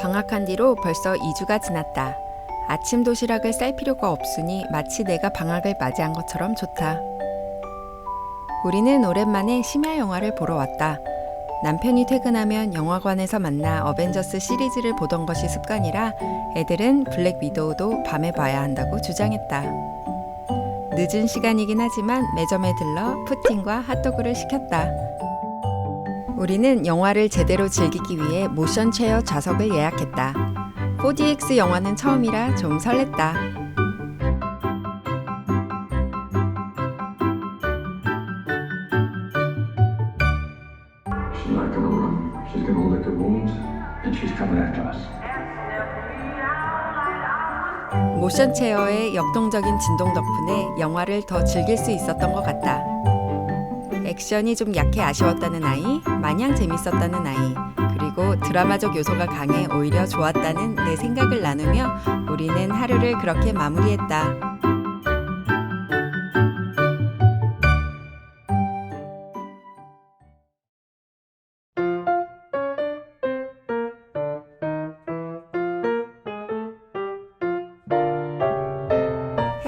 방학한 뒤로 벌써 2주가 지났다. 아침 도시락을 쌀 필요가 없으니 마치 내가 방학을 맞이한 것처럼 좋다. 우리는 오랜만에 심야 영화를 보러 왔다. 남편이 퇴근하면 영화관에서 만나 어벤져스 시리즈를 보던 것이 습관이라 애들은 블랙 위도우도 밤에 봐야 한다고 주장했다. 늦은 시간이긴 하지만 매점에 들러 푸틴과 핫도그를 시켰다. 우리는 영화를 제대로 즐기기 위해 모션 체어 좌석을 예약했다. 4DX 영화는 처음이라 좀 설렜다. 모션 체어의 역동적인 진동 덕분에 영화를 더 즐길 수 있었던 것 같다. 액션이 좀 약해 아쉬웠다는 아이, 마냥 재밌었다는 아이, 그리고 드라마적 요소가 강해 오히려 좋았다는 내 생각을 나누며 우리는 하루를 그렇게 마무리했다.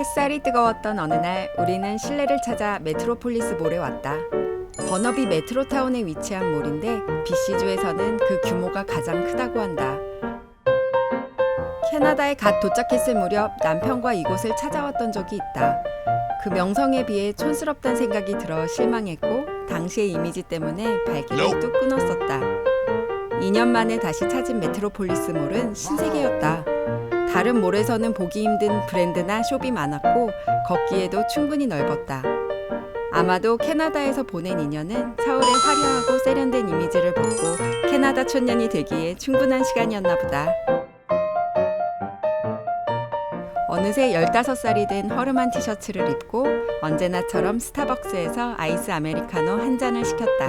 햇살이 뜨거웠던 어느 날 우리는 실내를 찾아 메트로폴리스 몰에 왔다. 버너비 메트로타운에 위치한 몰인데 BC주에서는 그 규모가 가장 크다고 한다. 캐나다에 갓 도착했을 무렵 남편과 이곳을 찾아왔던 적이 있다. 그 명성에 비해 촌스럽단 생각이 들어 실망했고 당시의 이미지 때문에 발길을 뚝 끊었었다. 2년 만에 다시 찾은 메트로폴리스 몰은 신세계였다. 다른 몰에서는 보기 힘든 브랜드나 숍이 많았고 걷기에도 충분히 넓었다. 아마도 캐나다에서 보낸 인연은 서울의 화려하고 세련된 이미지를 보고 캐나다 촌년이 되기에 충분한 시간이었나 보다. 어느새 15살이 된 허름한 티셔츠를 입고 언제나처럼 스타벅스에서 아이스 아메리카노 한 잔을 시켰다.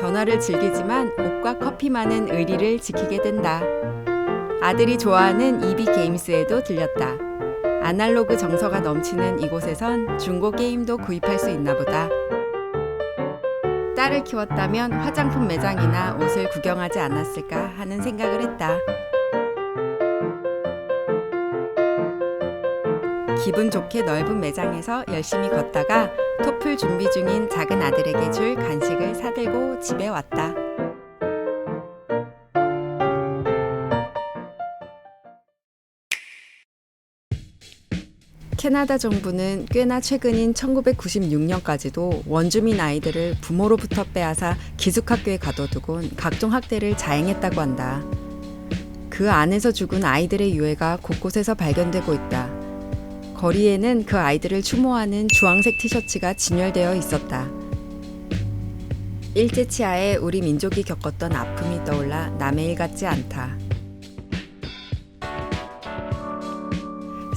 변화를 즐기지만 옷과 커피만은 의리를 지키게 된다. 아들이 좋아하는 EB 게임스에도 들렸다. 아날로그 정서가 넘치는 이곳에선 중고 게임도 구입할 수 있나 보다. 딸을 키웠다면 화장품 매장이나 옷을 구경하지 않았을까 하는 생각을 했다. 기분 좋게 넓은 매장에서 열심히 걷다가 토플 준비 중인 작은 아들에게 줄 간식을 사들고 집에 왔다. 캐나다 정부는 꽤나 최근인 1996년까지도 원주민 아이들을 부모로부터 빼앗아 기숙학교에 가둬두곤 각종 학대를 자행했다고 한다. 그 안에서 죽은 아이들의 유해가 곳곳에서 발견되고 있다. 거리에는 그 아이들을 추모하는 주황색 티셔츠가 진열되어 있었다. 일제치하에 우리 민족이 겪었던 아픔이 떠올라 남의 일 같지 않다.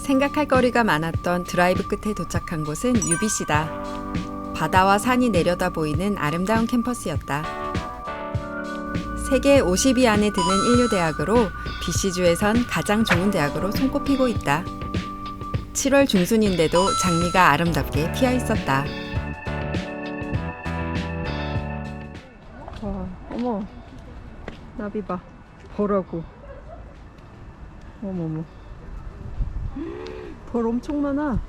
생각할 거리가 많았던 드라이브 끝에 도착한 곳은 UBC다. 바다와 산이 내려다 보이는 아름다운 캠퍼스였다. 세계 50위 안에 드는 인류대학으로 BC주에선 가장 좋은 대학으로 손꼽히고 있다. 7월 중순인데도 장미가 아름답게 피어 있었다. 와, 어머, 나비 봐. 보라고. 어머머. 벌 엄청 많아.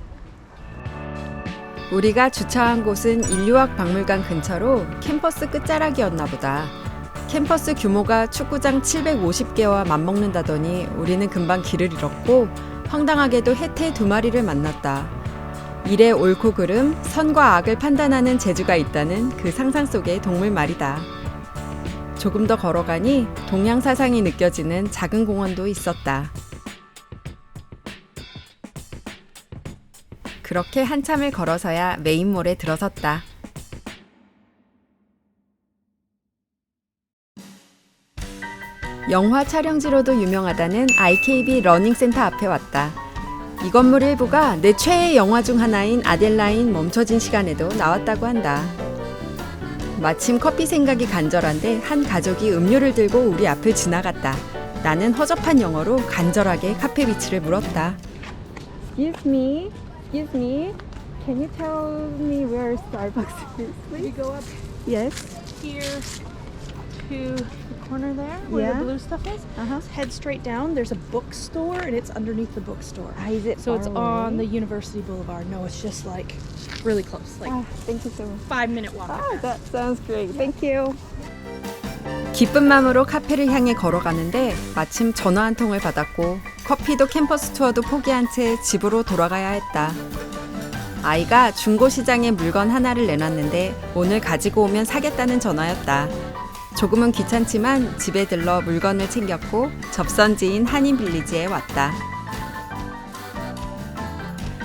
우리가 주차한 곳은 인류학 박물관 근처로 캠퍼스 끝자락이었나 보다. 캠퍼스 규모가 축구장 750개와 맞먹는다더니 우리는 금방 길을 잃었고 황당하게도 해태 두 마리를 만났다. 일의 옳고 그름, 선과 악을 판단하는 재주가 있다는 그 상상 속의 동물 말이다. 조금 더 걸어가니 동양 사상이 느껴지는 작은 공원도 있었다. 그렇게 한참을 걸어서야 메인몰에 들어섰다. 영화 촬영지로도 유명하다는 IKB 러닝센터 앞에 왔다. 이 건물 일부가 내 최애 영화 중 하나인 아델라인 멈춰진 시간에도 나왔다고 한다. 마침 커피 생각이 간절한데 한 가족이 음료를 들고 우리 앞을 지나갔다. 나는 허접한 영어로 간절하게 카페 위치를 물었다. Excuse me, excuse me. Can you tell me where Starbucks is, please? We go up Yes. here to the corner there where Yeah. the blue stuff is. Uh-huh. Head straight down. There's a bookstore, and it's underneath the bookstore. Ah, is it So it's far on the? University Boulevard. No, it's just like really close, like Ah, thank you so much. five minute walk. Ah, that sounds great. Thank you. 기쁜 마음으로 카페를 향해 걸어가는데 마침 전화 한 통을 받았고 커피도 캠퍼스 투어도 포기한 채 집으로 돌아가야 했다. 아이가 중고시장에 물건 하나를 내놨는데 오늘 가지고 오면 사겠다는 전화였다. 조금은 귀찮지만 집에 들러 물건을 챙겼고 접선지인 한인빌리지에 왔다.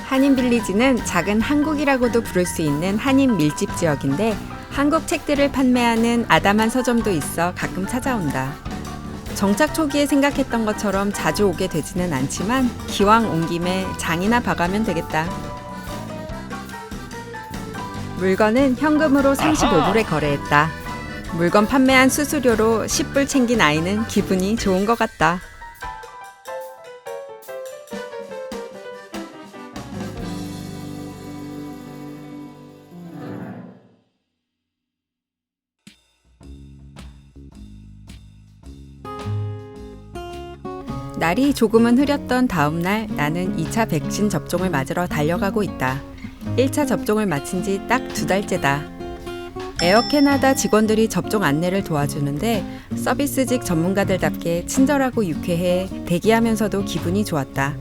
한인빌리지는 작은 한국이라고도 부를 수 있는 한인 밀집 지역인데 한국 책들을 판매하는 아담한 서점도 있어 가끔 찾아온다. 정착 초기에 생각했던 것처럼 자주 오게 되지는 않지만 기왕 온 김에 장이나 봐가면 되겠다. 물건은 현금으로 35불에 거래했다. 물건 판매한 수수료로 10불 챙긴 아이는 기분이 좋은 것 같다. 날이 조금은 흐렸던 다음 날 나는 2차 백신 접종을 맞으러 달려가고 있다. 1차 접종을 마친 지 딱 두 달째다. 에어 캐나다 직원들이 접종 안내를 도와주는데 서비스직 전문가들답게 친절하고 유쾌해 대기하면서도 기분이 좋았다.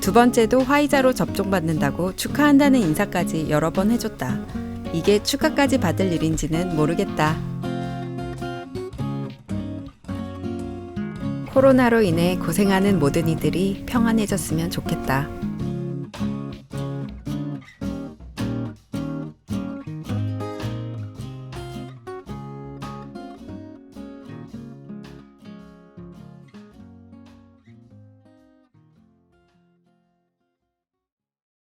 두 번째도 화이자로 접종받는다고 축하한다는 인사까지 여러 번 해줬다. 이게 축하까지 받을 일인지는 모르겠다. 코로나로 인해 고생하는 모든 이들이 평안해졌으면 좋겠다.